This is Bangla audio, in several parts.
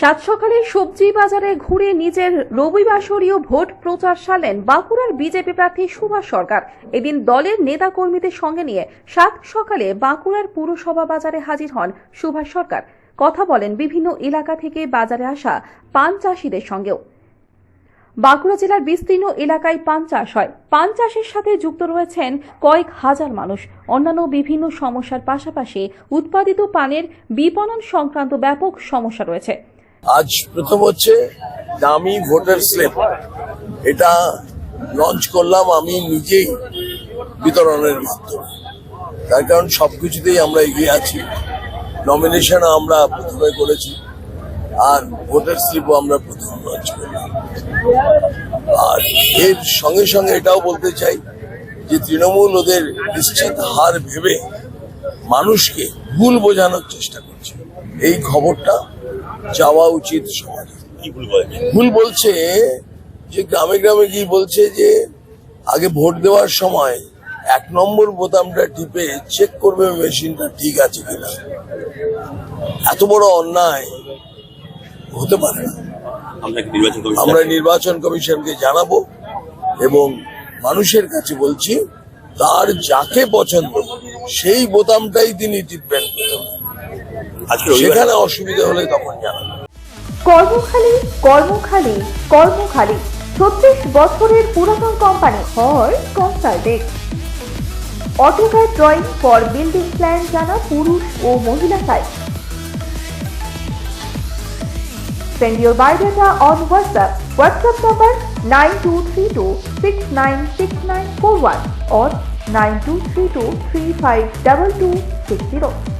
সাত সকালে সবজি বাজারে ঘুরে নিজের রবিবাসরীয় ভোট প্রচার সারলেন বাঁকুড়ার বিজেপি প্রার্থী সুভাষ সরকার। এদিন দলের নেতা কর্মীদের সঙ্গে নিয়ে সাত সকালে বাঁকুড়ার পুরসভা বাজারে হাজির হন সুভাষ সরকার। কথা বলেন বিভিন্ন এলাকা থেকে বাজারে আসা পান চাষিদের সঙ্গেও। বাঁকুড়া জেলার বিস্তীর্ণ এলাকায় পান চাষ হয়। পান চাষের সাথে যুক্ত রয়েছেন কয়েক হাজার মানুষ। অন্যান্য বিভিন্ন সমস্যার পাশাপাশি উৎপাদিত পানের বিপণন সংক্রান্ত ব্যাপক সমস্যা রয়েছে। আজ প্রথম হচ্ছে দামি ভোটার স্লিপ এটা লঞ্চ করলাম আমি নিজেই বিতরণের মাধ্যমে। তার কারণ সব কিছুতেই আমরা এগিয়ে আছি। নমিনেশন আমরা প্রথমে করেছি আর ভোটার স্লিপও আমরা প্রথম লঞ্চ করলাম। আর এর সঙ্গে সঙ্গে এটাও বলতে চাই যে তৃণমূল ওদের নিশ্চিত হার ভেবে মানুষকে ভুল বোঝানোর চেষ্টা করছে। এই খবরটা যাওয়া উচিত ভুল বলছে যে গ্রামে গ্রামে গিয়ে বলছে যে আগে ভোট দেওয়ার সময় এক নম্বর বোতামটা টিপে চেক করবে মেশিনটা ঠিক আছে কিনা। এত বড় অন্যায় হতে পারে না। আমরা নির্বাচন কমিশনকে জানাব এবং মানুষের কাছে বলছি তার যাকে পছন্দ সেই বোতামটাই তিনি টিপবেন। সেখানে অসুবিধা হলে তখন জানাবেন কর্মখালী কর্মখালী কর্মখালী ছত্রিশ বছরের পুরাতন company Har consultant AutoCAD drawing for building plan জানা পুরুষ ও মহিলা site Send your biodata on WhatsApp. WhatsApp number 9232696941 or 9232352260.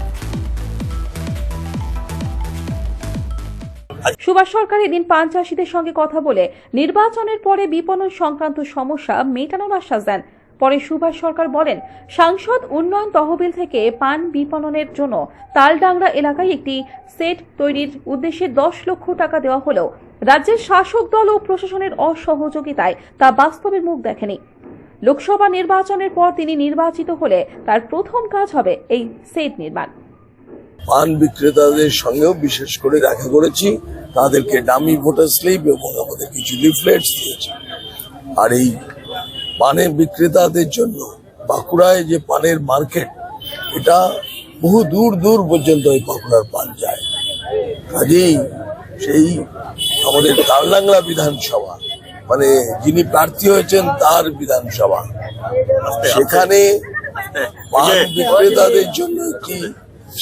Subhash Sarkar এদিন পান চাষিদের সঙ্গে কথা বলে নির্বাচনের পরে বিপণন সংক্রান্ত সমস্যা মেটানোর আশ্বাস দেন। পরে সুভাষ সরকার বলেন, সাংসদ উন্নয়ন তহবিল থেকে পান বিপণনের জন্য তালডাংরা এলাকায় একটি সেট তৈরির উদ্দেশ্যে দশ লক্ষ টাকা দেওয়া হলেও রাজ্যের শাসক দল ও প্রশাসনের অসহযোগিতায় তা বাস্তবের মুখ দেখেনি। লোকসভা নির্বাচনের পর তিনি নির্বাচিত হলে তার প্রথম কাজ হবে এই সেট নির্মাণ। পান বিক্রেতাদের সঙ্গেও বিশেষ করে দেখা করেছি। তাদেরকে ডামি ভোটার স্লিপ এবং আমাদের কিছু লিফলেটস দিয়েছি। আর এই পানের বিক্রেতাদের জন্য বাঁকুড়ায় যে পানের মার্কেট এটা বহু দূর দূর পর্যন্ত ওই বাঁকুড়ার পান যায়। কাজেই সেই আমাদের তালডাংরা বিধানসভা মানে যিনি প্রার্থী হয়েছেন তার বিধানসভা। সেখানে পান বিক্রেতাদের জন্য একটি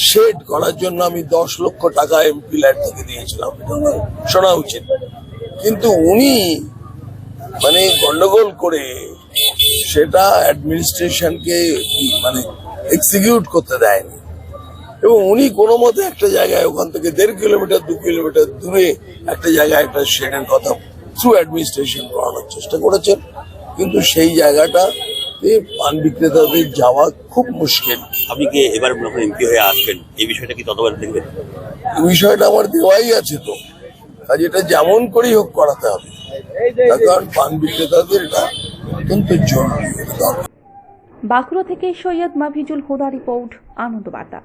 শেড করার জন্য আমি দশ লক্ষ টাকা এমপি ল্যাড থেকে দিয়েছিলাম শোনা উচিত। কিন্তু উনি মানে গন্ডগোল করে সেটা অ্যাডমিনিস্ট্রেশনকে মানে এক্সিকিউট করতে দেয়নি। এবং উনি কোনো মতে একটা জায়গায় ওখান থেকে দেড় কিলোমিটার, দু কিলোমিটার দূরে একটা জায়গায় একটা শেডের কথা থ্রু অ্যাডমিনিস্ট্রেশন করানোর চেষ্টা করেছেন। কিন্তু সেই জায়গাটা পান বিক্রেতাদের যাওয়া খুব মুশকিল। আপনি কি এবার যখন এমপি হয়ে আসবেন এই বিষয়টা কি ততবার দেখবেন? এই বিষয়টা আমার দেওয়াই আছে তো। কাজ এটা যেমন করেই হোক করাতে হবে। তার কারণ পান বিক্রেতাদের এটা অত্যন্ত জরুরি। বাঁকুড়া থেকে সৈয়দ মাভিজুল হুদা রিপোর্ট আনন্দ বার্তা